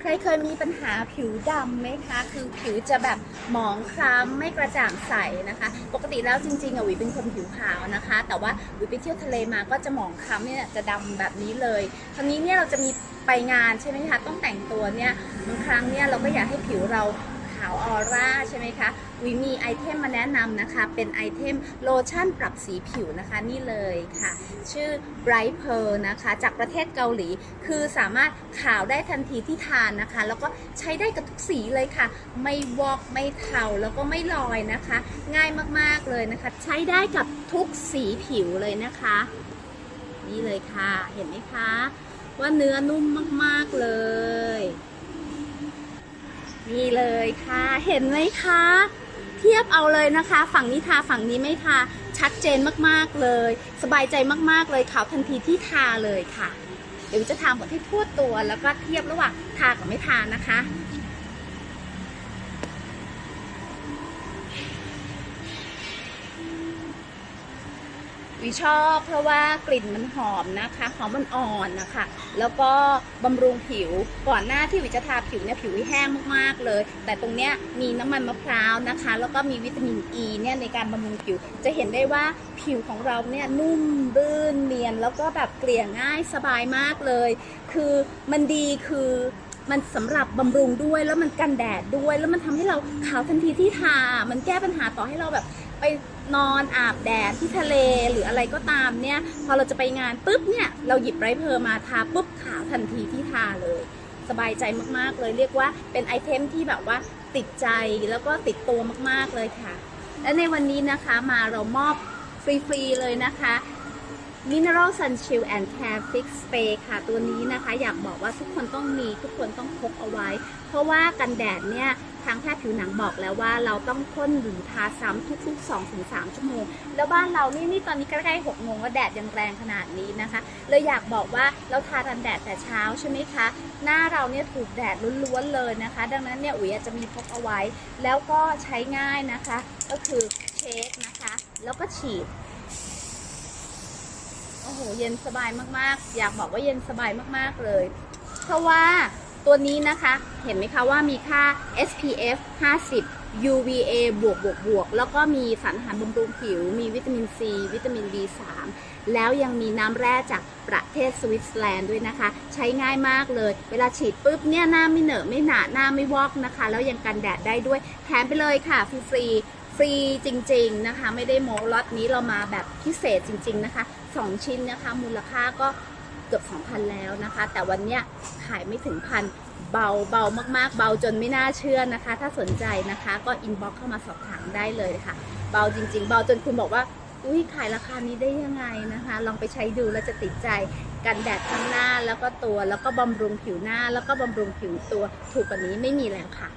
ใครเคยมีปัญหาผิวดำไหมคะ คือผิวจะแบบหมองคล้ำไม่กระจ่างใสนะคะ ปกติแล้วจริงๆอะวิเป็นคนผิวขาวนะคะ แต่ว่าวิไปเที่ยวทะเลมาก็จะหมองคล้ำเนี่ยจะดำแบบนี้เลยคราวนี้เนี่ยเราจะมีไปงานใช่ไหมคะต้องแต่งตัวเนี่ยบางครั้งเนี่ยเราก็อยากให้ผิวเรา ขาวออร่าใช่ไหมคะวิมีไอเทมมาแนะนำนะคะ เป็นไอเทมโลชั่นปรับสีผิวนะคะนี่เลยค่ะ ชื่อ Bright Pearl นะคะ จากประเทศเกาหลี คือสามารถขาวได้ทันทีที่ทานนะคะ แล้วก็ใช้ได้กับทุกสีเลยค่ะ ไม่วอกไม่เทาแล้วก็ไม่ลอยนะคะ ง่ายมากๆเลยนะคะ ใช้ได้กับทุกสีผิวเลยนะคะ นี่เลยค่ะเห็นไหมคะ ว่าเนื้อนุ่มมากๆเลย นี่เลยค่ะ เห็นไหมคะ เทียบเอาเลยนะคะ ฝั่งนี้ทาฝั่งนี้ไม่ทาชัดเจนมากๆเลย สบายใจมากๆเลยขาวทันทีที่ทาเลยค่ะ เดี๋ยวจะทาหมดให้ทั่วตัวแล้วก็เทียบระหว่างทากับไม่ทานะคะ วิชอบเพราะว่ากลิ่นมันหอมนะคะ หอมมันอ่อนนะคะ แล้วก็บำรุงผิวก่อนหน้าที่วิจะทาผิวเนี่ยผิววิแห้งมากๆเลย แต่ตรงเนี้ยมีน้ำมันมะพร้าวนะคะ แล้วก็มีวิตามินอ e ีเนี่ยในการบำรุงผิว จะเห็นได้ว่าผิวของเราเนี่ยนุ่มรื่นเนียน แล้วก็แบบเกลี่ยง่ายสบายมากเลย คือมันดีคือ มันสำหรับบำรุงด้วยแล้วมันกันแดดด้วย แล้วมันทำให้เราขาวทันทีที่ทา มันแก้ปัญหาต่อให้เราแบบไปนอนอาบแดดที่ทะเลหรืออะไรก็ตามเนี่ยพอเราจะไปงานปุ๊บเนี่ยเราหยิบไรเพอร์มาทาปุ๊บขาวทันทีที่ทาเลย สบายใจมากๆ เลยเรียกว่าเป็นไอเทมที่แบบว่าติดใจแล้วก็ติดตัวมากๆเลยค่ะ และในวันนี้นะคะมาเรามอบฟรีๆเลยนะคะ Mineral Sun Shield and Care Fix Spray ค่ะ ตัวนี้นะคะอยากบอกว่าทุกคนต้องมีทุกคนต้องพกเอาไว้ เพราะว่ากันแดดเนี่ยทางแพทย์ผิวหนังบอกแล้วว่าเราต้องพ่นหรือทาซ้ำทุกๆ2-3ชั่วโมง แล้วบ้านเรานี่นี่ตอนนี้ใกล้ๆ6โมงแล้วแดดยังแรงขนาดนี้นะคะเลยอยากบอกว่าเราทากันแดดแต่เช้าใช่ไหมคะ หน้าเราเนี่ยถูกแดดล้วนๆเลยนะคะ ดังนั้นเนี่ยอุ๋ยอาจจะมีพกเอาไว้ แล้วก็ใช้ง่ายนะคะ ก็คือเช็คนะคะ แล้วก็ฉีด โอ้โหเย็นสบายมากๆ อยากบอกว่าเย็นสบายมากๆเลย เพราะว่าตัวนี้นะคะเห็นไหมคะว่ามีค่า SPF 50 UVA บวกบวกบวกแล้วก็มีสารอาหารบำรุงผิว มีวิตามิน C วิตามิน B3 แล้วยังมีน้ำแร่จากประเทศสวิตเซอร์แลนด์ด้วยนะคะ ใช้ง่ายมากเลย เวลาฉีดปุ๊บเนี่ยหน้าไม่เหนอะไม่หนาหน้าไม่วอกนะคะ แล้วยังกันแดดได้ด้วยแถมไปเลยค่ะฟรีๆ ฟรีจริงๆนะคะ ไม่ได้โมล็อตนี้เรามาแบบพิเศษจริง ๆ นะคะ2ชิ้นนะคะ มูลค่าก็เกือบ 2,000 แล้วนะคะ แต่วันเนี้ยขายไม่ถึงพันเบาเบามากๆ เบาจนไม่น่าเชื่อนะคะ ถ้าสนใจนะคะก็อินบ็อกเข้ามาสอบถามได้เลยค่ะ เบาจริง ๆ เบาจนคุณบอกว่าอุ้ยขายราคานี้ได้ยังไงนะคะ ลองไปใช้ดูแล้วจะติดใจกันแดดทั้งหน้าแล้วก็ตัวแล้วก็บำรุงผิวหน้าแล้วก็บำรุงผิวตัวถูกกว่านี้ไม่มีแล้วค่ะ